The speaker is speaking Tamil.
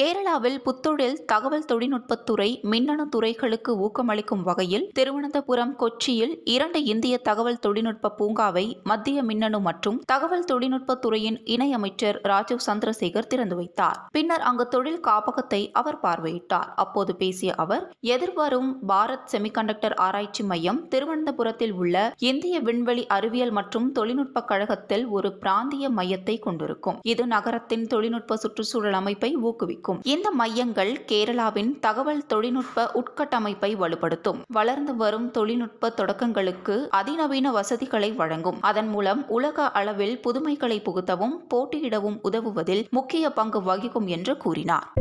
கேரளாவில் புத்தொழில் தகவல் தொழில்நுட்பத்துறை மின்னணு துறைகளுக்கு ஊக்கமளிக்கும் வகையில் திருவனந்தபுரம் கொச்சியில் இரண்டு இந்திய தகவல் தொழில்நுட்ப பூங்காவை மத்திய மின்னணு மற்றும் தகவல் தொழில்நுட்பத்துறையின் இணையமைச்சர் ராஜீவ் சந்திரசேகர் திறந்து வைத்தார். பின்னர் அங்கு தொழில் காப்பகத்தை அவர் பார்வையிட்டார். அப்போது பேசிய அவர் எதிர்வரும் பாரத் செமிகண்டக்டர் ஆராய்ச்சி மையம் திருவனந்தபுரத்தில் உள்ள இந்திய விண்வெளி அறிவியல் மற்றும் தொழில்நுட்ப கழகத்தில் ஒரு பிராந்திய மையத்தை கொண்டிருக்கும். இது நகரத்தின் தொழில்நுட்ப சுற்றுச்சூழல் அமைப்பை ஊக்குவிக்கும். இந்த மையங்கள் கேரளாவின் தகவல் தொழில்நுட்ப உட்கட்டமைப்பை வலுப்படுத்தும். வளர்ந்து வரும் தொழில்நுட்ப தொடக்கங்களுக்கு அதிநவீன வசதிகளை வழங்கும். அதன் மூலம் உலக அளவில் புதுமைகளை புகுத்தவும் போட்டியிடவும் உதவுவதில் முக்கிய பங்கு வகிக்கும் என்று கூறினார்.